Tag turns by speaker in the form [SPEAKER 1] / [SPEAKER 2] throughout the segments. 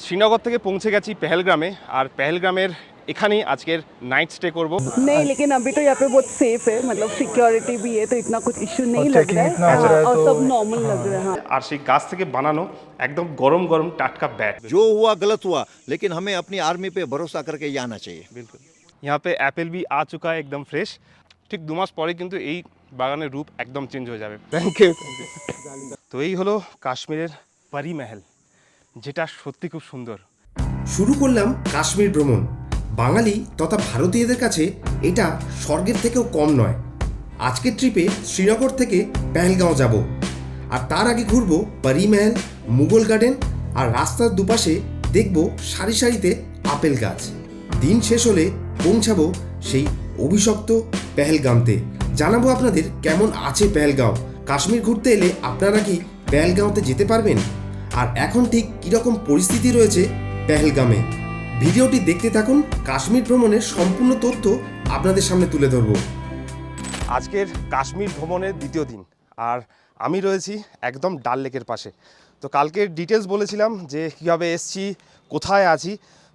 [SPEAKER 1] শ্রীনগর থেকে পৌঁছে গেছি পেহেলগ্রামে আর পেহেলগ্রামের এখানেই আজকের নাইট স্টে করব
[SPEAKER 2] नहीं लेकिन अभी तो यहाँ पे बहुत सेफ है मतलब सिक्योरिटी भी है तो इतना कुछ इश्यू नहीं
[SPEAKER 3] और
[SPEAKER 2] लग
[SPEAKER 3] checking
[SPEAKER 2] रहा है
[SPEAKER 3] इतना हो रहा है
[SPEAKER 2] हाँ, और
[SPEAKER 3] तो-
[SPEAKER 2] सब नॉर्मल लग रहा है हाँ
[SPEAKER 1] আর সেই গাছ থেকে বানানো একদম গরম গরম টাটকা ব্যাট
[SPEAKER 4] जो हुआ गलत हुआ लेकिन हमें अपनी आर्मी पे भरोसा करके ही आना चाहिए
[SPEAKER 1] বিলকুল यहाँ पे অ্যাপেল भी आ चुका है एकदम फ्रेश ঠিক দু মাস পরে কিন্তু এই বাগানের রূপ একদম চেঞ্জ হয়ে যাবে থ্যাংক ইউ তো এই হলো কাশ্মীরের পরি মহল যেটা সত্যি খুব সুন্দর।
[SPEAKER 5] শুরু করলাম কাশ্মীর ভ্রমণ। বাঙালি তথা ভারতীয়দের কাছে এটা স্বর্গের থেকেও কম নয়। আজকের ট্রিপে শ্রীনগর থেকে পেহেলগাঁও যাব। আর তার আগে ঘুরবো পরিমহল মুঘল গার্ডেন আর রাস্তার দুপাশে দেখব সারি সারিতে আপেল গাছ। দিন শেষ হলে পৌঁছাবো সেই অভিশপ্ত পেহেলগাঁওতে জানাব আপনাদের কেমন আছে পেহেলগাঁও। কাশ্মীর ঘুরতে এলে আপনারা কি পেহেলগাঁওতে যেতে পারবেন? আর এখন ঠিক কীরকম পরিস্থিতি রয়েছে পেহেলগামে? ভিডিওটি দেখতে থাকুন, কাশ্মীর ভ্রমণের সম্পূর্ণ তথ্য আপনাদের সামনে তুলে ধরবো।
[SPEAKER 1] আজকের কাশ্মীর ভ্রমণের দ্বিতীয় দিন, আর আমি রয়েছি একদম ডাল লেকের পাশে। তো কালকের ডিটেলস বলেছিলাম যে কীভাবে এসছি, কোথায় আছি।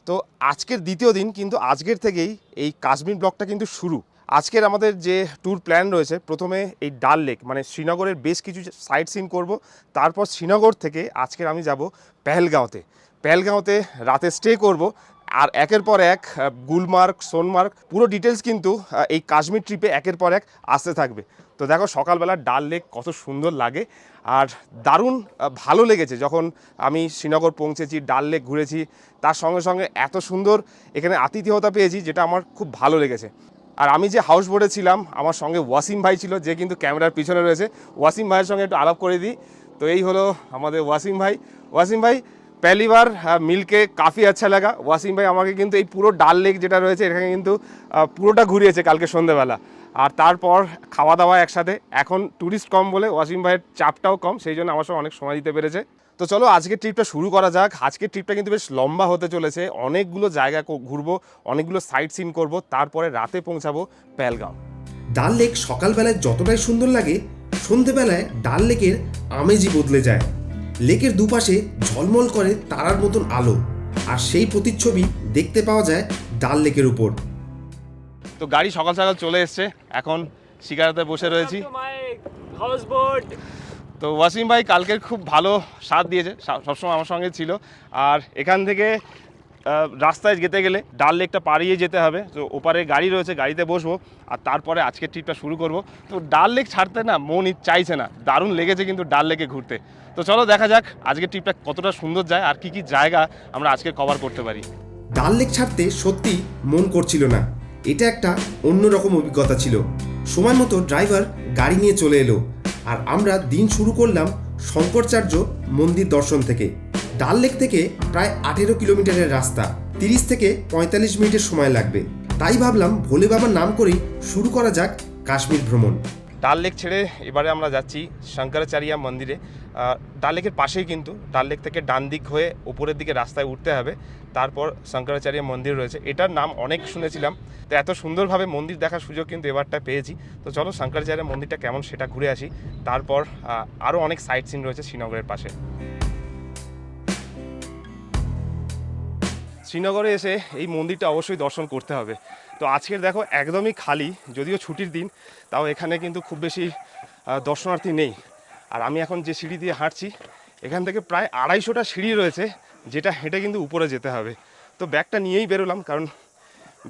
[SPEAKER 1] তো আজকের দ্বিতীয় দিন কিন্তু আজকের থেকেই এই কাশ্মীর ব্লকটা কিন্তু শুরু। আজকের আমাদের যে ট্যুর প্ল্যান রয়েছে, প্রথমে এই ডাল লেক মানে শ্রীনগরের বেশ কিছু সাইট সিন করব। তারপর শ্রীনগর থেকে আজকের আমি যাব পেহেলগাঁওতে। পেহেলগাঁওতে রাতে স্টে করব। আর একের পর এক গুলমার্গ, সোনমার্গ, পুরো ডিটেলস কিন্তু এই কাশ্মীর ট্রিপে একের পর এক আসতে থাকবে। তো দেখো সকালবেলা ডাল লেক কত সুন্দর লাগে। আর দারুণ ভালো লেগেছে যখন আমি শ্রীনগর পৌঁছেছি, ডাল লেক ঘুরেছি। তার সঙ্গে সঙ্গে এত সুন্দর এখানে আতিথেয়তা পেয়েছি, যেটা আমার খুব ভালো লেগেছে। আর আমি যে হাউস বোটে ছিলাম আমার সঙ্গে ওয়াসিম ভাই ছিল যে কিন্তু ক্যামেরার পিছনে রয়েছে ওয়াসিম ভাইয়ের সঙ্গে একটু আলাপ করে দিই তো এই হলো আমাদের ওয়াসিম ভাই ওয়াসিম ভাই पहली बार हाँ, मिल के काफ़ी अच्छा लगा ওয়াসিম ভাই আমাকে কিন্তু এই পুরো ডাল লেক যেটা রয়েছে এখানে কিন্তু আহ, পুরোটা ঘুরিয়েছে কালকে সন্ধেবেলা আর তারপর খাওয়া দাওয়া একসাথে এখন ট্যুরিস্ট কম বলে ওয়াসিম ভাইয়ের চাপটাও কম সেই জন্য আমার সঙ্গে অনেক সময় দিতে পেরেছে তো চলো আজকের ট্রিপটা শুরু করা যাক। আজকের ট্রিপটা কিন্তু বেশ লম্বা হতে চলেছে। অনেকগুলো জায়গা ঘুরবো অনেকগুলো সাইট সিন করব তারপরে রাতে পৌঁছাবো পেলগাঁও
[SPEAKER 5] ডাল লেক সকালবেলায় যতটাই সুন্দর লাগে সন্ধেবেলায় ডাল লেকের আমেজই বদলে যায়। লেকের দুপাশে ঝলমল করে তারার মতন আলো আর সেই প্রতিচ্ছবি দেখতে পাওয়া যায় ডাল লেকের উপর।
[SPEAKER 1] তো গাড়ি সকাল সকাল চলে এসছে। এখন শিকারাতে বসে রয়েছি। তো ওয়াসিম ভাই কালকের খুব ভালো স্বাদ দিয়েছে সবসময় আমার সঙ্গে ছিল। আর এখান থেকে রাস্তায় যেতে গেলে ডাল লেকটা পাড়িয়ে যেতে হবে। তো ওপারে গাড়ি রয়েছে, গাড়িতে বসবো, আর তারপরে আজকের ট্রিপটা শুরু করব। তো ডাল লেক ছাড়তে না মন চাইছে না, দারুণ লেগেছে কিন্তু ডাল লেকে ঘুরতে। তো চলো দেখা যাক আজকের ট্রিপটা কতটা সুন্দর যায়, আর কি কি জায়গা আমরা আজকে কভার করতে পারি।
[SPEAKER 5] ডাল লেক ছাড়তে সত্যি মন করছিল না। এটা একটা অন্যরকম অভিজ্ঞতা ছিল। সময় মতো ড্রাইভার গাড়ি নিয়ে চলে এলো। আর আমরা দিন শুরু করলাম শঙ্করচার্য মন্দির দর্শন থেকে। ডাল লেক থেকে প্রায় আঠেরো কিলোমিটারের রাস্তা, তিরিশ থেকে পঁয়তাল্লিশ মিনিটের সময় লাগবে। তাই ভাবলাম ভোলে বাবার নাম করেই শুরু করা যাক কাশ্মীর ভ্রমণ।
[SPEAKER 1] ডাল লেক ছেড়ে এবারে আমরা যাচ্ছি শঙ্করাচার্য মন্দিরে। ডাল লেকের পাশেই কিন্তু, ডাল লেক থেকে ডান দিক হয়ে উপরের দিকে রাস্তায় উঠতে হবে। তারপর শঙ্করাচার্য মন্দির রয়েছে। এটার নাম অনেক শুনেছিলাম। তো এত সুন্দরভাবে মন্দির দেখার সুযোগ কিন্তু এবারটা পেয়েছি। তো চলো শঙ্করাচার্য মন্দিরটা কেমন সেটা ঘুরে আসি। তারপর আরও অনেক সাইট সিন রয়েছে শ্রীনগরের পাশে। শ্রীনগরে এসে এই মন্দিরটা অবশ্যই দর্শন করতে হবে। তো আজকের দেখো একদমই খালি, যদিও ছুটির দিন, তাও এখানে কিন্তু খুব বেশি দর্শনার্থী নেই। আর আমি এখন যে সিঁড়ি দিয়ে হাঁটছি, এখান থেকে প্রায় আড়াইশোটা সিঁড়ি রয়েছে, যেটা হেঁটে কিন্তু উপরে যেতে হবে। তো ব্যাগটা নিয়েই বেরোলাম, কারণ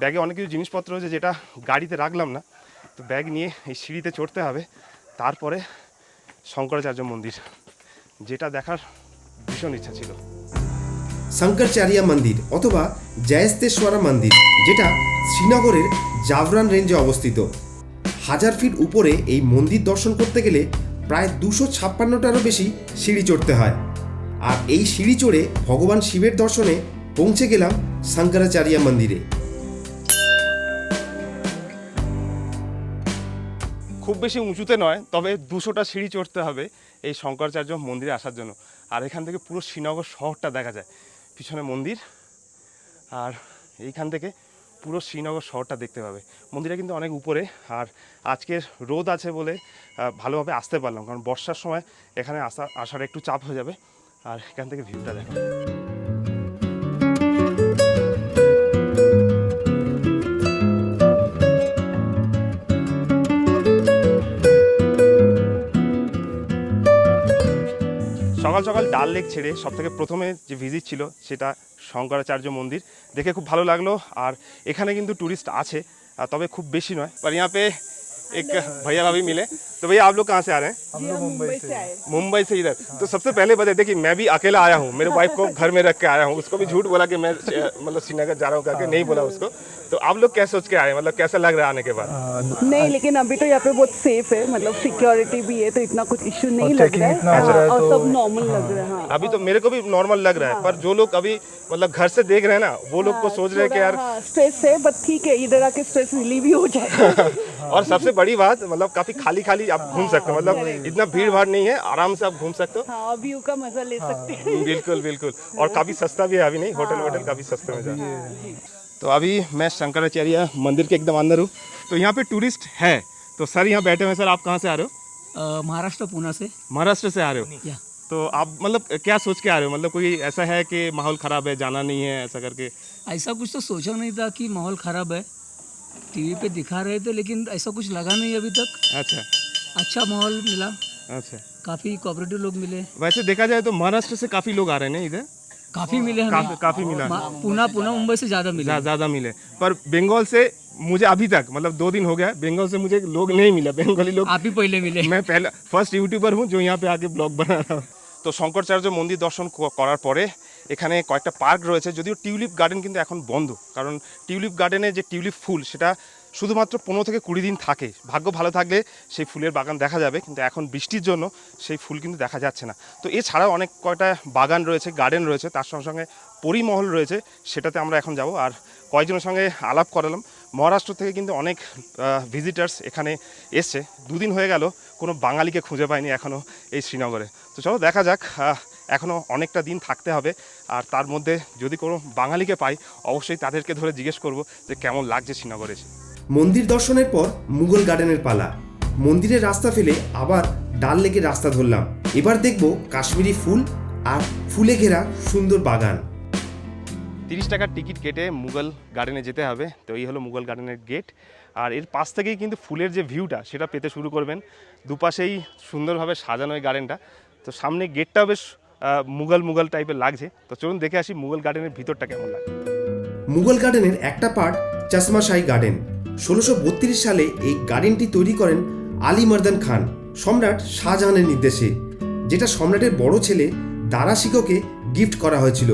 [SPEAKER 1] ব্যাগে অনেক কিছু জিনিসপত্র রয়েছে যেটা গাড়িতে রাখলাম না। তো ব্যাগ নিয়ে এই সিঁড়িতে চড়তে হবে, তারপরে শঙ্করাচার্য মন্দির, যেটা দেখার ভীষণ ইচ্ছা ছিল।
[SPEAKER 5] শঙ্করচার্য মন্দির অথবা জয়স্তেশ্বরা মন্দির, যেটা শ্রীনগরের জাভরান রেঞ্জে অবস্থিত। হাজার ফিট উপরে এই মন্দির দর্শন করতে গেলে প্রায় দুশো ছাপ্পান্নটারও বেশি সিঁড়ি চড়তে হয়। আর এই সিঁড়ি চড়ে ভগবান শিবের দর্শনে পৌঁছে গেলাম শঙ্করাচার্য মন্দিরে।
[SPEAKER 1] খুব বেশি উঁচুতে নয়, তবে দুশোটা সিঁড়ি চড়তে হবে এই শঙ্করাচার্য মন্দিরে আসার জন্য। আর এখান থেকে পুরো শ্রীনগর শহরটা দেখা যায়। পিছনে মন্দির। আর এইখান থেকে পুরো শ্রীনগর শহরটা দেখতে পাবে। মন্দিরটা কিন্তু অনেক উপরে। আর আজকের রোদ আছে বলে ভালোভাবে আসতে পারলাম। কারণ বর্ষার সময় এখানে আসা, আসার একটু চাপ হয়ে যাবে। আর এখান থেকে ভিউটা দেখো। সকাল সকাল ডাল লেক ছেড়ে সব থেকে প্রথমে যে ভিজিট ছিল সেটা শঙ্করাচার্য মন্দির। দেখে খুব ভালো লাগল আর এখানে কিন্তু ট্যুরিস্ট আছে তবে খুব বেশি নয়। পর ইয়াঁ এক ভাইয়া ভাবি মিলে तो भैया आप लोग कहाँ से आ रहे हैं?
[SPEAKER 2] हम लोग मुंबई से आए
[SPEAKER 1] मुंबई से इधर। तो सबसे पहले बता देखिए मैं भी अकेला आया हूँ मेरे वाइफ को घर में रख के आया हूँ। उसको भी झूठ बोला कि मैं मतलब श्रीनगर जा रहा हूँ करके नहीं बोला उसको। तो आप लोग क्या सोच के आए मतलब कैसा लग रहा है आने के बाद?
[SPEAKER 2] नहीं लेकिन अभी तो यहाँ पे बहुत सेफ़ है। मतलब सिक्योरिटी भी है तो इतना कुछ इश्यू नहीं लग रहा है।
[SPEAKER 3] इतना हो रहा है
[SPEAKER 2] और
[SPEAKER 3] तो-
[SPEAKER 2] सब नॉर्मल लग रहा है हाँ।
[SPEAKER 1] अभी तो मेरे को भी नॉर्मल लग रहा है पर जो लोग अभी मतलब घर से देख रहे हैं ना वो लोग को सोच रहे हैं कि यार
[SPEAKER 2] स्ट्रेस है बट ठीक है इधर आके स्ट्रेस रिलीव ही हो जाएगा।
[SPEAKER 1] और सबसे बड़ी बात मतलब काफ़ी खाली खाली आप घूम सकते हो मतलब इतना भीड़ भाड़ नहीं है आराम से आप घूम सकते हो।
[SPEAKER 2] हाँ व्यू का मज़ा ले सकते हैं।
[SPEAKER 1] बिल्कुल बिल्कुल। और काफ़ी सस्ता भी है अभी नहीं होटल वोटल काफ़ी सस्ते में जा तो अभी मैं शंकराचार्य मंदिर के एकदम अंदर हूँ। तो यहाँ पे टूरिस्ट है। तो सर यहाँ बैठे हुए सर आप कहाँ से आ रहे हो?
[SPEAKER 6] महाराष्ट्र पुणे से।
[SPEAKER 1] महाराष्ट्र से आ रहे हो? तो आप मतलब क्या सोच के आ रहे हो? मतलब कोई ऐसा है कि माहौल खराब है जाना नहीं है ऐसा करके?
[SPEAKER 6] ऐसा कुछ तो सोचा नहीं था कि माहौल ख़राब है। टीवी पे दिखा रहे थे लेकिन ऐसा कुछ लगा नहीं अभी तक।
[SPEAKER 1] अच्छा।
[SPEAKER 6] अच्छा माहौल मिला
[SPEAKER 1] अच्छा
[SPEAKER 6] काफ़ी कोऑपरेटिव लोग मिले
[SPEAKER 1] वैसे देखा जाए तो महाराष्ट्र से काफी लोग आ रहे हैं ना इधर
[SPEAKER 6] काफ़ी मिले
[SPEAKER 1] काफी
[SPEAKER 6] हमें
[SPEAKER 1] काफी मिला
[SPEAKER 6] मा- पुणे पुणे मुंबई से ज़्यादा मिले
[SPEAKER 1] ज्या- ज्यादा मिले पर बंगाल से मुझे अभी तक मतलब दो दिन हो गया बंगाल से मुझे लोग नहीं मिला बंगाली लोग
[SPEAKER 6] आप ही पहले मिले
[SPEAKER 1] मैं पहले ফার্স্ট ইউটিউবার হুঁ যে यहाँ पे आके ব্লগ বানা रहा हूँ। তো শঙ্করাচার্য মন্দির দর্শন ক- করার পরে এখানে কয়েকটা পার্ক রয়েছে যদিও টিউলিপ গার্ডেন কিন্তু এখন বন্ধ কারণ টিউলিপ গার্ডেনে যে টিউলিপ ফুল সেটা শুধুমাত্র পনেরো থেকে কুড়ি দিন থাকে। ভাগ্য ভালো থাকলে সেই ফুলের বাগান দেখা যাবে, কিন্তু এখন বৃষ্টির জন্য সেই ফুল কিন্তু দেখা যাচ্ছে না। তো এছাড়াও অনেক কয়টা বাগান রয়েছে গার্ডেন রয়েছে, তার সঙ্গে সঙ্গে পরিমহল রয়েছে, সেটাতে আমরা এখন যাব। আর কয়েকজনের সঙ্গে আলাপ করালাম। মহারাষ্ট্র থেকে কিন্তু অনেক ভিজিটার্স এখানে এসছে। দুদিন হয়ে গেল, কোনো বাঙালিকে খুঁজে পাইনি এখনও এই শ্রীনগরে। তো চলো দেখা যাক এখনও অনেকটা দিন থাকতে হবে। আর তার মধ্যে যদি কোনো বাঙালিকে পাই, অবশ্যই তাদেরকে ধরে জিজ্ঞেস করব যে কেমন লাগছে শ্রীনগরে
[SPEAKER 5] মন্দির দর্শনের পর মুঘল গার্ডেনের পালা। মন্দিরের রাস্তা ফেলে আবার ডাল লেকের রাস্তা ধরলাম। এবার দেখব কাশ্মীরি ফুল আর ফুলে ঘেরা সুন্দর বাগান।
[SPEAKER 1] তিরিশ টাকার টিকিট কেটে মুঘল গার্ডেনে যেতে হবে। তো এই হলো মুঘল গার্ডেনের গেট। আর এর পাশ থেকেই কিন্তু ফুলের যে ভিউটা সেটা পেতে শুরু করবেন। দুপাশেই সুন্দরভাবে সাজানো এই গার্ডেনটা। তো সামনে গেটটাও বেশ মুঘল মুঘল টাইপের লাগছে। তো চলুন দেখে আসি মুঘল গার্ডেনের ভিতরটা কেমন লাগে
[SPEAKER 5] মুঘল গার্ডেনের একটা পার্ট চশমাশাহী গার্ডেন। ষোলোশো সালে এই গার্ডেনটি তৈরি করেন আলী মর্দান খান, সম্রাট শাহজাহানের নির্দেশে, যেটা সম্রাটের বড় ছেলে দারা শিকোকে গিফট করা হয়েছিল।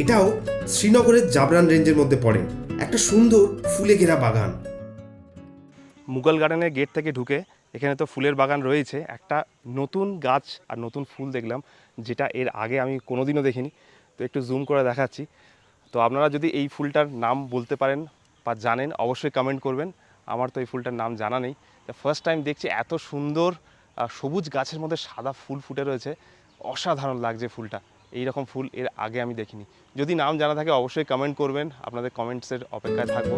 [SPEAKER 5] এটাও শ্রীনগরের জাবরান রেঞ্জের মধ্যে পড়ে, একটা সুন্দর ফুলে ঘেরা বাগান।
[SPEAKER 1] মুঘল গার্ডেনের গেট থেকে ঢুকে এখানে তো ফুলের বাগান রয়েছে, একটা নতুন গাছ আর নতুন ফুল দেখলাম, যেটা এর আগে আমি কোনোদিনও দেখিনি। তো একটু জুম করে দেখাচ্ছি। তো আপনারা যদি এই ফুলটার নাম বলতে পারেন বা জানেন, অবশ্যই কমেন্ট করবেন। আমার তো এই ফুলটার নাম জানা নেই। ফার্স্ট টাইম দেখছি এত সুন্দর সবুজ গাছের মধ্যে সাদা ফুল ফুটে রয়েছে। অসাধারণ লাগছে ফুলটা। এই রকম ফুল এর আগে আমি দেখিনি। যদি নাম জানা থাকে, অবশ্যই কমেন্ট করবেন। আপনাদের কমেন্টসের অপেক্ষায় থাকব।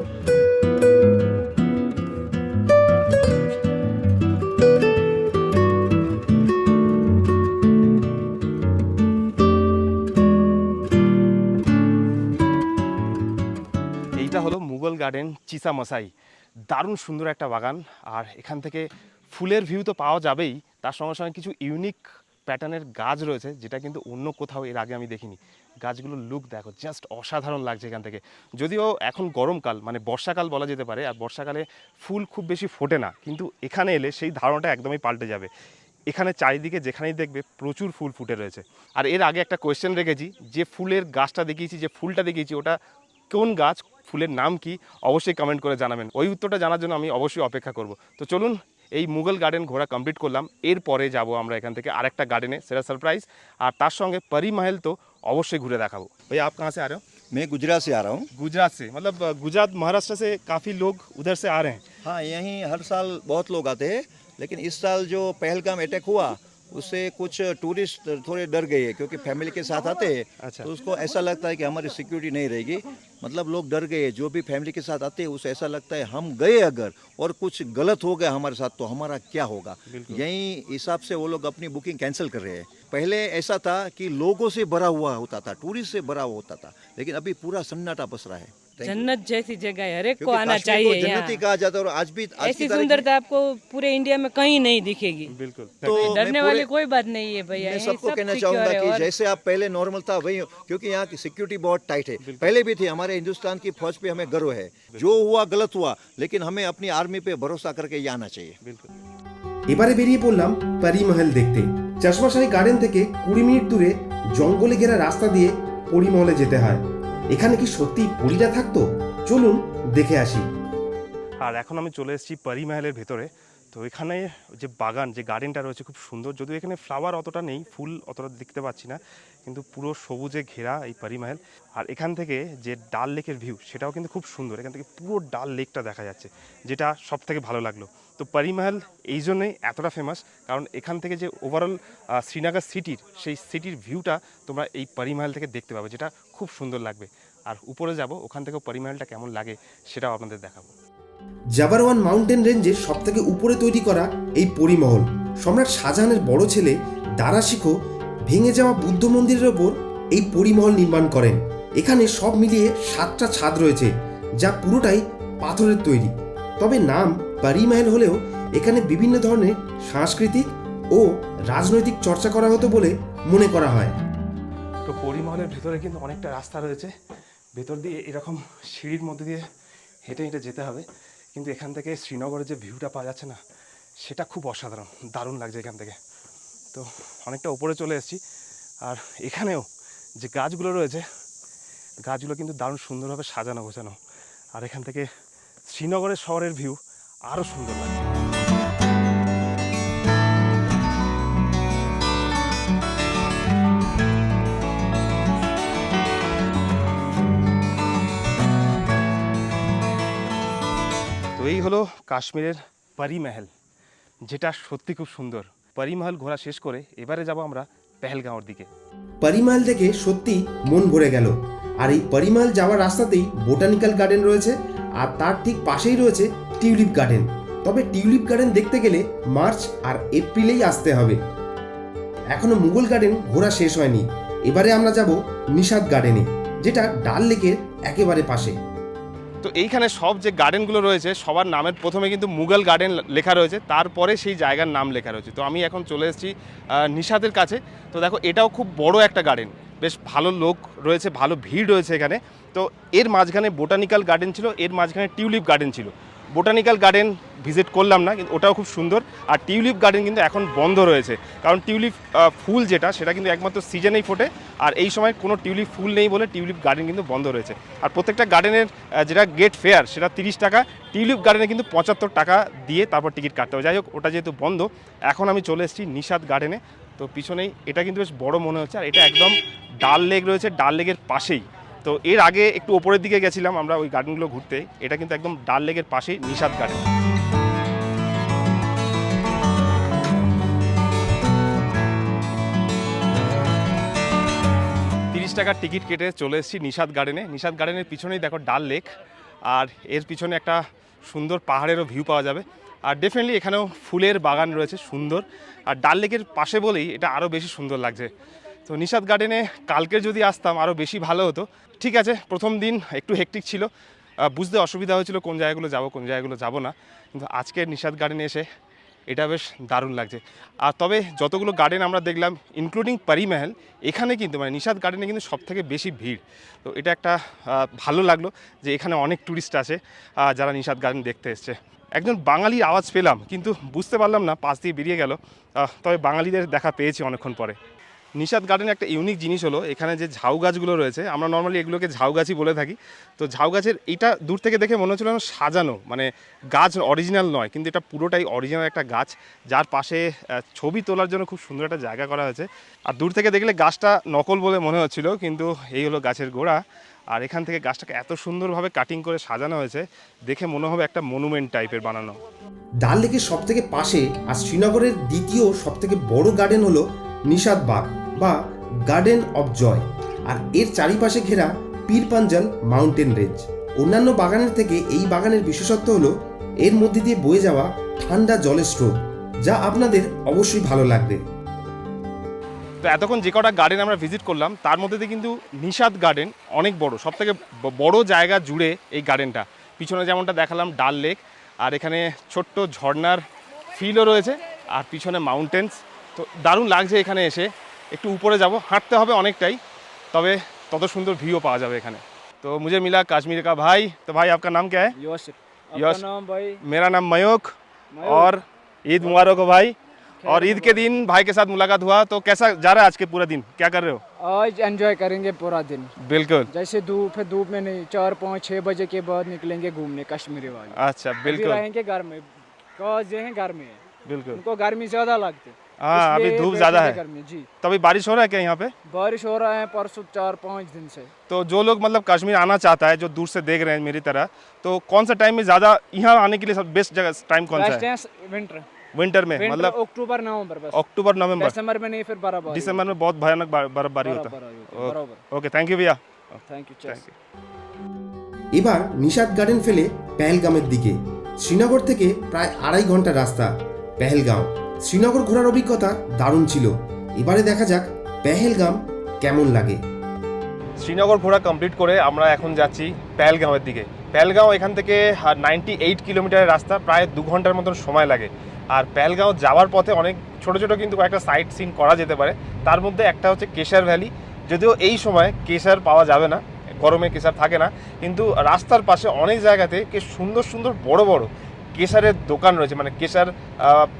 [SPEAKER 1] গার্ডেন চিসা মশাই দারুণ সুন্দর একটা বাগান। আর এখান থেকে ফুলের ভিউ তো পাওয়া যাবেই। তার সঙ্গে সঙ্গে কিছু ইউনিক প্যাটার্নের গাছ রয়েছে, যেটা কিন্তু অন্য কোথাও এর আগে আমি দেখিনি। গাছগুলোর লুক দেখো জাস্ট অসাধারণ লাগছে এখান থেকে। যদিও এখন গরমকাল মানে বর্ষাকাল বলা যেতে পারে, আর বর্ষাকালে ফুল খুব বেশি ফোটে না। কিন্তু এখানে এলে সেই ধারণাটা একদমই পাল্টে যাবে। এখানে চারিদিকে যেখানেই দেখবে প্রচুর ফুল ফুটে রয়েছে। আর এর আগে একটা কোয়েশ্চেন রেখেছি, যে ফুলের গাছটা দেখিয়েছি, যে ফুলটা দেখিয়েছি, ওটা কোন গাছ ফুলের নাম কি অবশ্যই কমেন্ট করে জানাবেন ওই উত্তরটা জানার জন্য আমি অবশ্যই অপেক্ষা করব তো চলুন এই মুঘল গার্ডেন ঘোরা কমপ্লিট করলাম এরপরে যাব আমরা এখান থেকে আরেকটা গার্ডেনে সেটা সারপ্রাইজ আর তার সঙ্গে পরি মহল তো অবশ্যই ঘুরে দেখাবো ভাই আপ কাহা से आ रहे हो
[SPEAKER 4] मैं गुजरात से आ रहा हूँ
[SPEAKER 1] गुजरात से मतलब अ, गुजरात महाराष्ट्र से काफ़ी लोग उधर से आ रहे हैं
[SPEAKER 4] हाँ यहीं हर साल बहुत लोग आते हैं लेकिन इस साल जो पहलगाम अटैक हुआ उससे कुछ टूरिस्ट थोड़े डर गए हैं क्योंकि फैमिली के साथ आते हैं
[SPEAKER 1] अच्छा।
[SPEAKER 4] तो उसको ऐसा लगता है कि हमारी सिक्योरिटी नहीं रहेगी। मतलब लोग डर गए जो भी फैमिली के साथ आते हैं उसे ऐसा लगता है हम गए अगर और कुछ गलत हो गया हमारे साथ तो हमारा क्या होगा? यही हिसाब से वो लोग अपनी बुकिंग कैंसिल कर रहे हैं। पहले ऐसा था कि लोगों से भरा हुआ होता था टूरिस्ट से भरा हुआ होता था लेकिन अभी पूरा सन्नाटा बस रहा है।
[SPEAKER 3] जन्नत जैसी जगह है हर एक को
[SPEAKER 4] क्योंकि
[SPEAKER 3] आना
[SPEAKER 4] कश्मीर को
[SPEAKER 3] चाहिए
[SPEAKER 4] जन्नती
[SPEAKER 3] यहाँ
[SPEAKER 4] कहा जाता है और आज भी आज
[SPEAKER 3] ऐसी
[SPEAKER 4] की तारीख में-
[SPEAKER 3] सुंदरता आपको पूरे इंडिया में कहीं नहीं दिखेगी
[SPEAKER 1] बिल्कुल
[SPEAKER 4] तो मैं
[SPEAKER 3] डरने
[SPEAKER 4] पूरे-
[SPEAKER 3] वाली कोई बात नहीं है भैया
[SPEAKER 4] मैं
[SPEAKER 3] यहीं
[SPEAKER 4] सबको
[SPEAKER 3] सब
[SPEAKER 4] कहना
[SPEAKER 3] secure
[SPEAKER 4] चाहूंगा
[SPEAKER 3] है
[SPEAKER 4] कि
[SPEAKER 3] और
[SPEAKER 4] जैसे आप पहले नॉर्मल था वही क्योंकि यहाँ की सिक्योरिटी बहुत टाइट है पहले भी थी हमारे हिंदुस्तान की फौज पे हमें गर्व है जो हुआ गलत हुआ लेकिन हमें अपनी आर्मी पे भरोसा करके ये आना चाहिए
[SPEAKER 1] बिल्कुल
[SPEAKER 5] এবারে বেরিয়ে পড়লাম পরিমহল দেখতে চশমাশাহী গার্ডেন থেকে কুড়ি মিনিট দূরে জঙ্গলে ঘেরা রাস্তা দিয়ে পরিমহলে যেতে হয় এখানে কি সত্যি পরীরা থাকতো? চলুন দেখে আসি।
[SPEAKER 1] আর এখন আমি চলে এসেছি পরি মহলের ভেতরে। তো এখানে যে বাগান, যে গার্ডেনটা রয়েছে খুব সুন্দর। যদিও এখানে ফ্লাওয়ার অতটা নেই, ফুল অতটা দেখতে পাচ্ছি না, কিন্তু পুরো সবুজে ঘেরা এই পরিমহল আর এখান থেকে যে ডাল লেকের ভিউ সেটাও কিন্তু খুব সুন্দর। এখান থেকে পুরো ডাল লেকটা দেখা যাচ্ছে, যেটা সব থেকে ভালো লাগল। তো পরিমহল এই জন্যই এতটা ফেমাস কারণ এখান থেকে যে ওভারঅল শ্রীনগর সিটির সেই সিটির ভিউটা তোমরা এই পরিমহল থেকে দেখতে পাবে, যেটা খুব সুন্দর লাগবে। আর উপরে যাব, ওখান থেকেও পরিমহলটা কেমন লাগে সেটাও আপনাদের দেখাবো।
[SPEAKER 5] জাবারওয়ান মাউন্টেন রেঞ্জের সবথেকে উপরে তৈরি করা এই পরিমহল, সম্রাট শাহজাহানের বড় ছেলে দারা শিখো ভেঙে যাওয়া বুদ্ধ মন্দিরের ওপর এই পরিমহল নির্মাণ করেন। এখানে সব মিলিয়ে সাতটা ছাদ রয়েছে, যা পুরোটাই পাথরের তৈরি। তবে নাম পরিমহল হলেও এখানে বিভিন্ন ধরনের সাংস্কৃতিক ও রাজনৈতিক চর্চা করা হতো বলে মনে করা হয়।
[SPEAKER 1] তো পরিমহলের ভেতরে কিন্তু অনেকটা রাস্তা রয়েছে। ভেতর দিয়ে এরকম সিঁড়ির মধ্যে দিয়ে হেঁটে হেঁটে যেতে হবে। কিন্তু এখান থেকে শ্রীনগরের যে ভিউটা পাওয়া যাচ্ছে না, সেটা খুব অসাধারণ, দারুণ লাগছে এখান থেকে। তো অনেকটা উপরে চলে এসেছি। আর এখানেও যে গাছগুলো রয়েছে, গাছগুলো কিন্তু দারুণ সুন্দরভাবে সাজানো গোছানো। আর এখান থেকে শ্রীনগরের শহরের ভিউ আরও সুন্দর লাগছে। হলো কাশ্মীরের পরিমহল, যেটা সত্যি খুব সুন্দর। পরিমহল ঘোরা শেষ করে এবারে যাব আমরা পেহেলগাঁওর দিকে।
[SPEAKER 5] পরিমহল দেখে সত্যি মন ভরে গেল। আর এই পরিমহল যাওয়ার রাস্তাতেই বোটানিক্যাল গার্ডেন রয়েছে, আর তার ঠিক পাশেই রয়েছে টিউলিপ গার্ডেন। তবে টিউলিপ গার্ডেন দেখতে গেলে মার্চ আর এপ্রিলেই আসতে হবে। এখনও মুঘল গার্ডেন ঘোরা শেষ হয়নি। এবারে আমরা যাব নিষাদ গার্ডেনে, যেটা ডাল লেকের একেবারে পাশে।
[SPEAKER 1] তো এইখানে সব যে গার্ডেনগুলো রয়েছে, সবার নামের প্রথমে কিন্তু মুঘল গার্ডেন লেখা রয়েছে, তারপরে সেই জায়গার নাম লেখা রয়েছে। তো আমি এখন চলে এসেছি নিশাদের কাছে। তো দেখো, এটাও খুব বড় একটা গার্ডেন। বেশ ভালো লোক রয়েছে, ভালো ভিড় রয়েছে এখানে। তো এর মাঝখানে বোটানিক্যাল গার্ডেন ছিল, এর মাঝখানে টিউলিপ গার্ডেন ছিল। বোটানিক্যাল গার্ডেন ভিজিট করলাম না, কিন্তু ওটাও খুব সুন্দর। আর টিউলিপ গার্ডেন কিন্তু এখন বন্ধ রয়েছে। কারণ টিউলিপ ফুল যেটা, সেটা কিন্তু একমাত্র সিজনেই ফোটে। আর এই সময় কোনো টিউলিপ ফুল নেই বলে টিউলিপ গার্ডেন কিন্তু বন্ধ রয়েছে। আর প্রত্যেকটা গার্ডেনের যেটা গেট ফেয়ার, সেটা তিরিশ টাকা। টিউলিপ গার্ডেনে কিন্তু পঁচাত্তর টাকা দিয়ে তারপর টিকিট কাটতে হবে। যাই হোক, ওটা যেহেতু বন্ধ, এখন আমি চলে এসেছি নিষাদ গার্ডেনে। তো পিছনেই, এটা কিন্তু বেশ বড় মনে হচ্ছে। আর এটা একদম ডাল লেক রয়েছে, ডাল লেকের পাশেই। তো এর আগে একটু ওপরের দিকে গেছিলাম আমরা ওই গার্ডেনগুলো ঘুরতে। এটা কিন্তু একদম ডাল লেকের পাশেই নিষাদ গার্ডেন। তিরিশ টাকার টিকিট কেটে চলে এসেছি নিষাদ গার্ডেনে। নিষাদ গার্ডেনের পিছনেই দেখো ডাল লেক, আর এর পিছনে একটা সুন্দর পাহাড়েরও ভিউ পাওয়া যাবে। আর ডেফিনেটলি এখানেও ফুলের বাগান রয়েছে সুন্দর। আর ডাল লেকের পাশে বলেই এটা আরও বেশি সুন্দর লাগছে। তো নিষাদ গার্ডেনে কালকে যদি আসতাম আরও বেশি ভালো হতো। ঠিক আছে, প্রথম দিন একটু হেকটিক ছিল। বুঝতে অসুবিধা হয়েছিল কোন জায়গাগুলো যাব, কোন জায়গাগুলো যাব না। কিন্তু আজকের নিষাদ গার্ডেনে এসে এটা বেশ দারুণ লাগছে। আর তবে যতগুলো গার্ডেন আমরা দেখলাম ইনক্লুডিং পরিমহল এখানে কিন্তু মানে নিষাদ গার্ডেনে কিন্তু সব থেকে বেশি ভিড়। তো এটা একটা ভালো লাগল যে এখানে অনেক ট্যুরিস্ট আছে যারা নিষাদ গার্ডেন দেখতে এসছে। একজন বাঙালির আওয়াজ পেলাম, কিন্তু বুঝতে পারলাম না, পাশ দিয়ে বেরিয়ে গেল। তবে বাঙালিদের দেখা পেয়েছি অনেকক্ষণ পরে। নিষাদ গার্ডেনে একটা ইউনিক জিনিস হলো, এখানে যে ঝাউ গাছগুলো রয়েছে, আমরা নর্মালি এগুলোকে ঝাউ গাছই বলে থাকি। তো ঝাউ গাছের এটা দূর থেকে দেখে মনে হচ্ছিল সাজানো মানে গাছ অরিজিনাল নয়, কিন্তু এটা পুরোটাই অরিজিনাল একটা গাছ, যার পাশে ছবি তোলার জন্য খুব সুন্দর একটা জায়গা করা হয়েছে। আর দূর থেকে দেখলে গাছটা নকল বলে মনে হচ্ছিল, কিন্তু এই হলো গাছের গোড়া। আর এখান থেকে গাছটাকে এত সুন্দরভাবে কাটিং করে সাজানো হয়েছে, দেখে মনে হবে একটা মনুমেন্ট টাইপের বানানো।
[SPEAKER 5] ডাল লেকের সব থেকে পাশে আর শ্রীনগরের দ্বিতীয় সব থেকে বড় গার্ডেন হলো নিষাদ বাগ। বা গার্ডেন অফ জয় আর এর চারিপাশে ঘেরা পীর পাঞ্জাল মাউন্টেন রেঞ্জ অন্যান্য বাগানের থেকে এই বাগানের বিশেষত্ব হলো, এর মধ্যে দিয়ে বয়ে যাওয়া ঠান্ডা জলের স্রোত, যা আপনাদের অবশ্যই ভালো লাগবে।
[SPEAKER 1] তো এতক্ষণ যে কটা গার্ডেন আমরা ভিজিট করলাম, তার মধ্যে দিয়ে কিন্তু নিষাদ গার্ডেন অনেক বড় সব থেকে বড় জায়গা জুড়ে এই গার্ডেনটা পিছনে যেমনটা দেখালাম, ডাল লেক আর এখানে ছোট্ট ঝর্ণার ফিলও রয়েছে, আর পিছনে মাউন্টেন্স তো দারুণ লাগছে এখানে এসে। একটু উপরে যাব। হাঁটতে হবে অনেকটাই তবে তত সুন্দর ভিউ পাওয়া যাবে এখানে। তো মুঝে মিলা কাশ্মীর কা ভাই তো ভাই আপনার নাম क्या है
[SPEAKER 7] यश
[SPEAKER 1] यश
[SPEAKER 7] नाम भाई
[SPEAKER 1] मेरा नाम मयूक और ईद मुबारक हो भाई। और ईद के दिन भाई के साथ मुलाकात हुआ तो कैसा जा रहा है आज के पूरा दिन? क्या कर रहे हो?
[SPEAKER 7] आज एंजॉय करेंगे पूरा दिन।
[SPEAKER 1] बिल्कुल।
[SPEAKER 7] जैसे धूप है धूप में नहीं चार पाँच छह बजे के बाद निकलेंगे घूमने कश्मीरी वाले।
[SPEAKER 1] अच्छा बिल्कुल।
[SPEAKER 7] रहेंगे घर में। घर में।
[SPEAKER 1] बिल्कुल।
[SPEAKER 7] उनको गर्मी ज़्यादा लगती। है
[SPEAKER 1] हाँ, अभी
[SPEAKER 7] इसलिए
[SPEAKER 1] धूप
[SPEAKER 7] बैठेंगे
[SPEAKER 1] ज्यादा है।
[SPEAKER 7] घर में जी
[SPEAKER 1] तो अभी बारिश हो रहा है क्या यहाँ पे
[SPEAKER 7] बारिश हो रहा है परसों चार पाँच दिन से
[SPEAKER 1] तो जो लोग मतलब कश्मीर आना चाहता है जो दूर से देख रहे हैं मेरी तरह तो कौन सा टाइम में ज़्यादा यहाँ आने के लिए सब बेस्ट जगह टाइम कौन सा
[SPEAKER 7] बेस्ट
[SPEAKER 1] है
[SPEAKER 7] है विंटर
[SPEAKER 1] विंटर में
[SPEAKER 7] विंटर
[SPEAKER 1] मतलब
[SPEAKER 7] अक्टूबर नवंबर बस
[SPEAKER 1] अक्टूबर नवंबर
[SPEAKER 7] दिसंबर में नहीं फिर बराबर
[SPEAKER 1] दिसंबर में बहुत भयानक बा- बर्फबारी होता
[SPEAKER 7] बराबर
[SPEAKER 1] है
[SPEAKER 7] होता है, बराबर
[SPEAKER 1] ओके थैंक यू भैया
[SPEAKER 7] थैंक यू
[SPEAKER 1] थैंक यू
[SPEAKER 5] এবার নিষাদ গার্ডেন ফেলে পেহেলগামের দিকে শ্রীনগর থেকে প্রায় আড়াই ঘন্টা রাস্তা পেহেলগাঁও শ্রীনগর ঘোরার অভিজ্ঞতা দারুণ ছিল। এবারে দেখা যাক পেহেলগাম কেমন লাগে।
[SPEAKER 1] শ্রীনগর ঘোরা কমপ্লিট করে আমরা এখন যাচ্ছি পেহেলগাঁওয়ের দিকে। পেহেলগাঁও এখান থেকে নাইনটি এইট কিলোমিটারের রাস্তা, প্রায় দু ঘণ্টার মতন সময় লাগে। আর পেহেলগাঁও যাওয়ার পথে অনেক ছোট ছোট কিন্তু কয়েকটা সাইট সিন করা যেতে পারে। তার মধ্যে একটা হচ্ছে কেশার ভ্যালি যদিও এই সময় কেশার পাওয়া যাবে না, গরমে কেশার থাকে না। কিন্তু রাস্তার পাশে অনেক জায়গাতে কে সুন্দর সুন্দর বড় বড় কেশারের দোকান রয়েছে মানে কেশার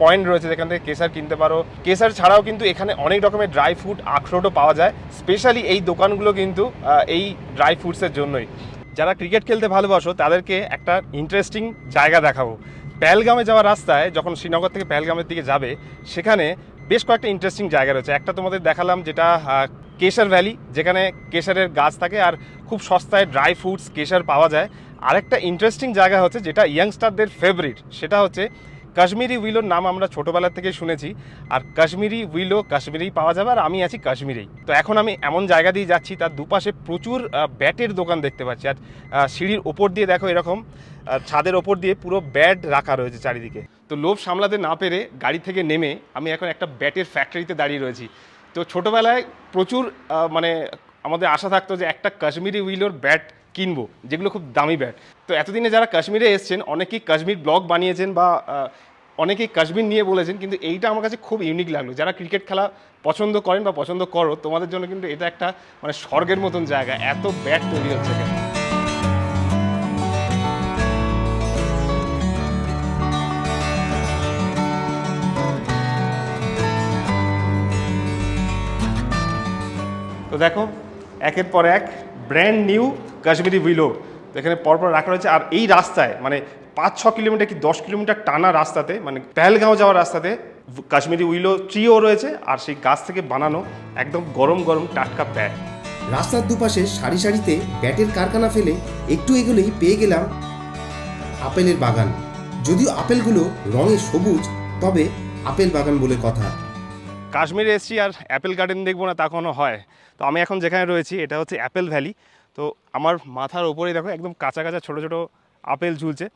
[SPEAKER 1] পয়েন্ট রয়েছে যেখান থেকে কেশার কিনতে পারো। কেশার ছাড়াও কিন্তু এখানে অনেক রকমের ড্রাই ফ্রুট আখরোটও পাওয়া যায়। স্পেশালি এই দোকানগুলো কিন্তু এই ড্রাই ফ্রুটসের জন্যই। যারা ক্রিকেট খেলতে ভালোবাসো, তাদেরকে একটা ইন্টারেস্টিং জায়গা দেখাবো। পেহেলগামে যাওয়ার রাস্তায় যখন শ্রীনগর থেকে প্যালগামের দিকে যাবে, সেখানে বেশ কয়েকটা ইন্টারেস্টিং জায়গা রয়েছে। একটা তোমাদের দেখালাম যেটা কেশার ভ্যালি যেখানে কেশারের গাছ থাকে আর খুব সস্তায় ড্রাই ফ্রুটস কেশর পাওয়া যায়। আরেকটা ইন্টারেস্টিং জায়গা হচ্ছে যেটা ইয়াংস্টারদের ফেভারিট সেটা হচ্ছে কাশ্মীরি উইলোর নাম আমরা ছোটোবেলা থেকে শুনেছি। আর কাশ্মীরি উইলো কাশ্মীরেই পাওয়া যাবে, আর আমি আছি কাশ্মীরেই। তো এখন আমি এমন জায়গা দিয়ে যাচ্ছি, তার দুপাশে প্রচুর ব্যাটের দোকান দেখতে পাচ্ছি। আর সিঁড়ির ওপর দিয়ে দেখো এরকম ছাদের ওপর দিয়ে পুরো ব্যাট রাখা রয়েছে চারিদিকে। তো লোভ সামলাতে না পেরে গাড়ি থেকে নেমে আমি এখন একটা ব্যাটের ফ্যাক্টরিতে দাঁড়িয়ে রয়েছি। তো ছোটোবেলায় প্রচুর মানে আমাদের আশা থাকতো যে একটা কাশ্মীরি উইলোর ব্যাট কিনবো, যেগুলো খুব দামি ব্যাট। তো এতদিনে যারা কাশ্মীরে এসছেন, অনেকেই কাশ্মীর ব্লগ বানিয়েছেন বা অনেকেই কাশ্মীর নিয়ে বলেছেন, কিন্তু এইটা আমার কাছে খুব ইউনিক লাগল। যারা ক্রিকেট খেলা পছন্দ করেন বা পছন্দ করো, তোমাদের জন্য কিন্তু এটা একটা মানে স্বর্গের মতন জায়গা। এত ব্যাট তৈরি হচ্ছে তো দেখো, একের পর এক ব্র্যান্ড নিউ কাশ্মীরি উইলো এখানে পরপর রাখা রয়েছে। আর এই রাস্তায় মানে পাঁচ ছ কিলোমিটার কি দশ কিলোমিটার টানা রাস্তাতে মানে পেহেলগাঁও যাওয়ার রাস্তাতে কাশ্মীরি উইলো ট্রিও রয়েছে আর সেই গাছ থেকে বানানো একদম গরম গরম টাটকা প্যাট।
[SPEAKER 5] রাস্তার দুপাশে সারি সারিতে ব্যাটের কারখানা ফেলে একটু এগোলেই পেয়ে গেলাম আপেলের বাগান। যদিও আপেলগুলো রঙে সবুজ তবে আপেল বাগান বলে কথা।
[SPEAKER 1] কাশ্মীরে এসেছি আর অ্যাপেল গার্ডেন দেখব না তা কোনো হয়। তো আমি এখন যেখানে রয়েছি এটা হচ্ছে অ্যাপেল ভ্যালি। তো আমার মাথার ওপরেই দেখো একদম কাঁচা কাঁচা ছোটো ছোটো আপেল ঝুলছে।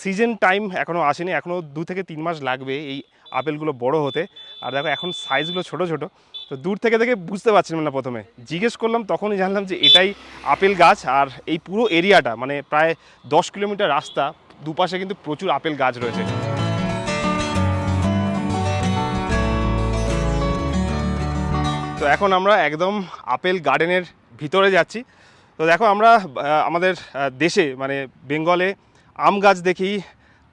[SPEAKER 1] সিজন টাইম এখনও আসেনি এখনও দু থেকে তিন মাস লাগবে এই আপেলগুলো বড় হতে। আর দেখো এখন সাইজগুলো ছোট ছোট, তো দূর থেকে দেখে বুঝতে পারছিলাম না প্রথমে। জিজ্ঞেস করলাম, তখনই জানলাম যে এটাই আপেল গাছ আর এই পুরো এরিয়াটা মানে প্রায় দশ কিলোমিটার রাস্তা, দুপাশে কিন্তু প্রচুর আপেল গাছ রয়েছে। তো এখন আমরা একদম আপেল গার্ডেনের ভিতরে যাচ্ছি। তো দেখো আমরা আহ, আমাদের আহ, দেশে মানে বেঙ্গলে আম গাছ দেখি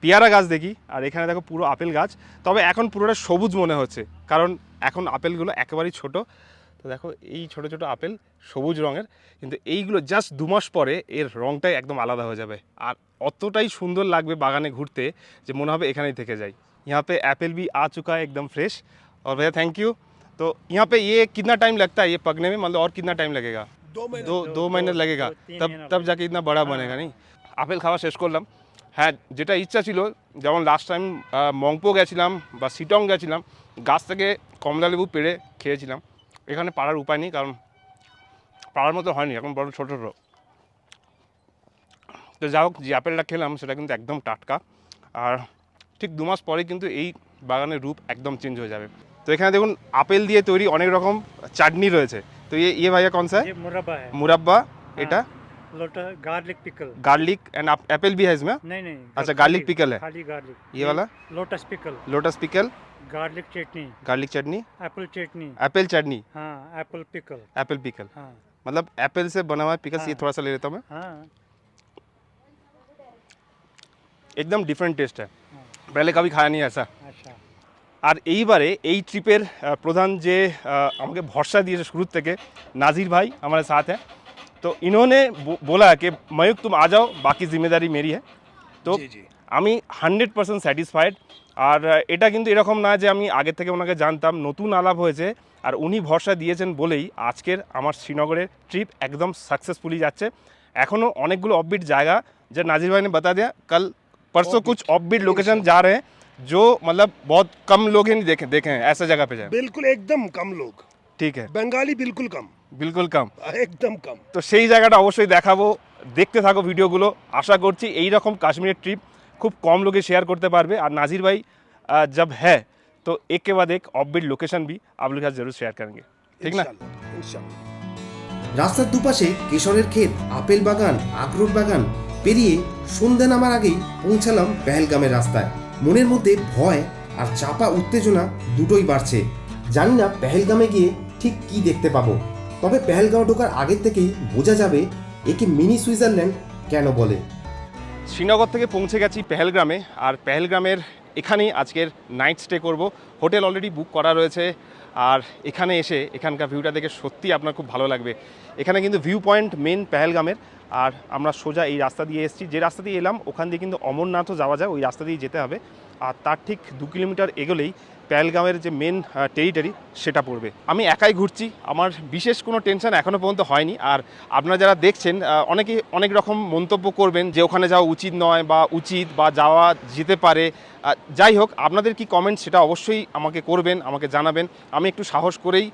[SPEAKER 1] পেয়ারা গাছ দেখি আর এখানে দেখো পুরো আপেল গাছ তবে এখন পুরোটা সবুজ মনে হচ্ছে কারণ এখন আপেলগুলো একেবারেই ছোট তো দেখো এই ছোট ছোট আপেল সবুজ রঙের কিন্তু এইগুলো জাস্ট দু মাস পরে এর রঙটাই একদম আলাদা হয়ে যাবে আর অতটাই সুন্দর লাগবে বাগানে ঘুরতে যে মনে হবে এখানেই থেকে যাই यहाँ पे एप्पल भी आ चुका है एकदम फ्रेश और भैया थैंक यू तो यहाँ पे ये कितना टाइम लगता है ये पकने में मतलब और कितना टाइम लगेगा दो महीने दो दो महीने लगेगा तब तब जाके इतना बड़ा बनेगा नहीं আপেল খাওয়া শেষ করলাম হ্যাঁ যেটা ইচ্ছা ছিল যেমন লাস্ট টাইম মংপো গেছিলাম বা সিটং গেছিলাম গাছ থেকে কমলা লেবু পেড়ে খেয়েছিলাম এখানে পাড়ার উপায় নেই কারণ পাড়ার মতো হয়নি এখন বড় ছোটো ছোটো তো যা হোক যে আপেলটা খেলাম সেটা কিন্তু একদম টাটকা আর ঠিক দু মাস পরে কিন্তু এই বাগানের রূপ একদম চেঞ্জ হয়ে যাবে তো তো এখানে দেখুন আপেল দিয়ে তৈরি অনেক রকম চাটনি রয়েছে तो ये ये भैया कौन सा है?
[SPEAKER 8] मुरब्बा है।
[SPEAKER 1] मुरब्बा हाँ।
[SPEAKER 8] एटा? Garlic pickle.
[SPEAKER 1] गार्लिक एंड आप एप्पल भी है इसमें?
[SPEAKER 8] नहीं नहीं।
[SPEAKER 1] अच्छा गार्लिक पिकल है।
[SPEAKER 8] खाली गार्लिक।
[SPEAKER 1] ये वाला?
[SPEAKER 8] Lotus pickle.
[SPEAKER 1] Lotus pickle.
[SPEAKER 8] Garlic चटनी।
[SPEAKER 1] गार्लिक चटनी?
[SPEAKER 8] एप्पल चटनी।
[SPEAKER 1] एप्पल चटनी?
[SPEAKER 8] हाँ एप्पल पिकल।
[SPEAKER 1] Apple pickle.
[SPEAKER 8] हाँ।
[SPEAKER 1] मतलब एप्पल से बना हुआ पिकल ये
[SPEAKER 8] हाँ।
[SPEAKER 1] थोड़ा सा ले लेता हूँ मैं।
[SPEAKER 8] हाँ।
[SPEAKER 1] एकदम डिफरेंट टेस्ट है। हाँ। पहले कभी खाया नहीं ऐसा। আর এইবারে এই ট্রিপের আহ, প্রধান যে আহ, আমাকে ভরসা দিয়েছে শুরুর থেকে নাজির ভাই हमारे साथ है तो इन्होंने बो- बोला कि मयूक तुम आ जाओ बाकी जिम्मेदारी मेरी है তো আমি হান্ড্রেড পার্সেন্ট স্যাটিসফাইড আর আহ, এটা কিন্তু এরকম না যে আমি আগে থেকে ওনাকে জানতাম নতুন আলাপ হয়েছে আর উনি ভরসা দিয়েছেন বলেই আজকের আমার শ্রীনগরের ট্রিপ একদম সাকসেসফুলি যাচ্ছে এখনও অনেকগুলো অফবিট জায়গা যে नाजिर भाई ने बता दिया कल परसों कुछ ऑफबीट लोकेशन जा रहे हैं जो मतलब बहुत कम लोग ही नहीं देखे देखे हैं ऐसा जगह पे जाए
[SPEAKER 9] बिल्कुल एकदम कम लोग
[SPEAKER 1] ठीक है
[SPEAKER 9] बंगाली बिल्कुल कम
[SPEAKER 1] बिल्कुल कम
[SPEAKER 9] एकदम कम
[SPEAKER 1] তো সেই জায়গাটা অবশ্যই দেখাবো দেখতে থাকো ভিডিওগুলো আশা করছি এই রকম কাশ্মীরের ট্রিপ খুব কম লোকে শেয়ার করতে পারবে আর नाजिर भाई अ, जब है तो एक के बाद एक ऑफबीट लोकेशन भी आप लोग के साथ जरूर शेयर करेंगे ठीक ना
[SPEAKER 9] इंशाल्लाह इंशाल्लाह
[SPEAKER 5] রাস্তার দুপাশে কেশরের ক্ষেত আপেল বাগান আখরোট বাগান পেরিয়ে সন্ধে নামার আগেই পৌঁছালাম পেহেলগামের রাস্তায় মনের মধ্যে ভয় আর চাপা উত্তেজনা দুটোই বাড়ছে। জানি না পেহেলগামে গিয়ে ঠিক কি দেখতে পাবো। তবে পেহেলগাঁও ঢোকার আগের থেকেই বোঝা যাবে একে মিনি সুইজারল্যান্ড কেন বলে।
[SPEAKER 1] শ্রীনগর থেকে পৌঁছে গেছি পেহেলগ্রামে আর পেহেলগ্রামের এখানেই আজকের নাইট স্টে করব। হোটেল অলরেডি বুক করা রয়েছে আর এখানে এসে এখানকার ভিউটা দেখে সত্যি আপনার খুব ভালো লাগবে। এখানে কিন্তু ভিউ পয়েন্ট মেন পেহেলগামের। আর আমরা সোজা এই রাস্তা দিয়ে এসেছি। যে রাস্তা দিয়ে এলাম, ওখান দিয়ে কিন্তু অমরনাথও যাওয়া যায়, ওই রাস্তা দিয়ে যেতে হবে। আর তার ঠিক দু কিলোমিটার এগোলেই পেহেলগামের যে মেন টেরিটারি সেটা পড়বে। আমি একাই ঘুরছি, আমার বিশেষ কোনো টেনশন এখনও পর্যন্ত হয়নি। আর আপনারা যারা দেখছেন অনেকে অনেক রকম মন্তব্য করবেন যে ওখানে যাওয়া উচিত নয় বা উচিত বা যাওয়া যেতে পারে। যাই হোক, আপনাদের কি কমেন্ট সেটা অবশ্যই আমাকে করবেন, আমাকে জানাবেন। আমি একটু সাহস করেই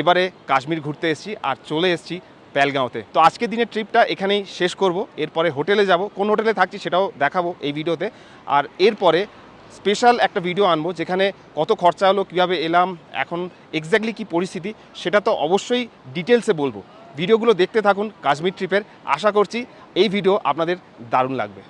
[SPEAKER 1] এবারে কাশ্মীর ঘুরতে এসেছি আর চলে এসেছি। প্যালগাঁওতে। তো আজকের দিনের ট্রিপটা এখানেই শেষ করব। এরপরে হোটেলে যাব। কোন হোটেলে থাকছি সেটাও দেখাবো এই ভিডিওতে। আর এরপরে স্পেশাল একটা ভিডিও আনব, যেখানে কত খরচা হলো, কীভাবে এলাম, এখন এক্স্যাক্টলি কী পরিস্থিতি, সেটা তো অবশ্যই ডিটেলসে বলব। ভিডিওগুলো দেখতে থাকুন কাশ্মীর ট্রিপের। আশা করছি এই ভিডিও আপনাদের দারুণ লাগবে।